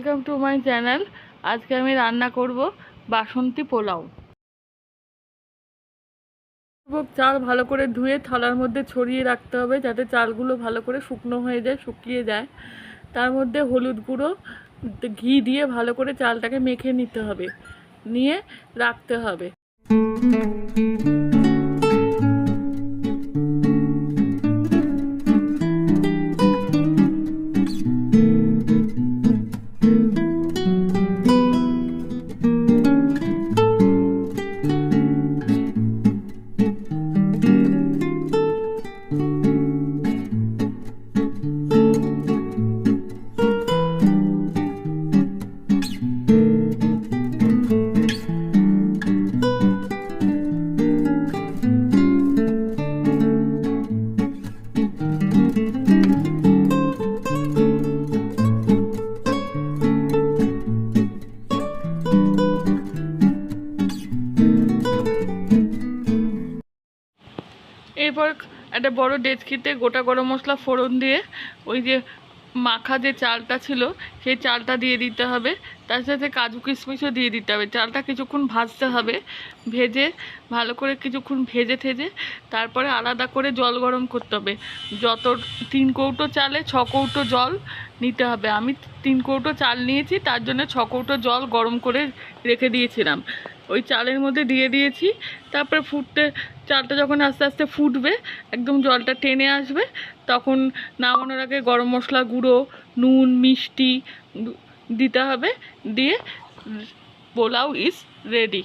Welcome to my channel আজকে আমি রান্না করব বাসন্তী পোলাও। চাল ভালো করে ধুয়ে থালার মধ্যে ছড়িয়ে রাখতে হবে যাতে চালগুলো ভালো করে শুকনো হয়ে যায়, শুকিয়ে যায়। তার মধ্যে হলুদ গুঁড়ো, ঘি দিয়ে ভালো করে চালটাকে মেখে নিতে হবে, নিয়ে রাখতে হবে। এরপর একটা বড় ডেচকিতে গোটা গরম মশলা ফোড়ন দিয়ে ওই যে মাখা যে চালটা ছিল, সেই চালটা দিয়ে দিতে হবে। তার সাথে কাজু কিশমিশও দিয়ে দিতে হবে। চালটা কিছুক্ষণ ভাজতে হবে, ভেজে ভালো করে কিছুক্ষণ ভেজে থেজে তারপরে আলাদা করে জল গরম করতে হবে। যত তিন কৌটো চালে ছ কৌটো জল নিতে হবে। আমি তিন কৌটো চাল নিয়েছি, তার জন্য ছ কৌটো জল গরম করে রেখে দিয়েছিলাম। ওই চালের মধ্যে দিয়ে দিয়েছি। তারপরে ফুটতে, চালটা যখন আস্তে আস্তে ফুটবে, একদম জলটা টেনে আসবে, তখন নামানোর আগে গরম মশলা গুঁড়ো, নুন, মিষ্টি দিতে হবে, দিয়ে pulao is ready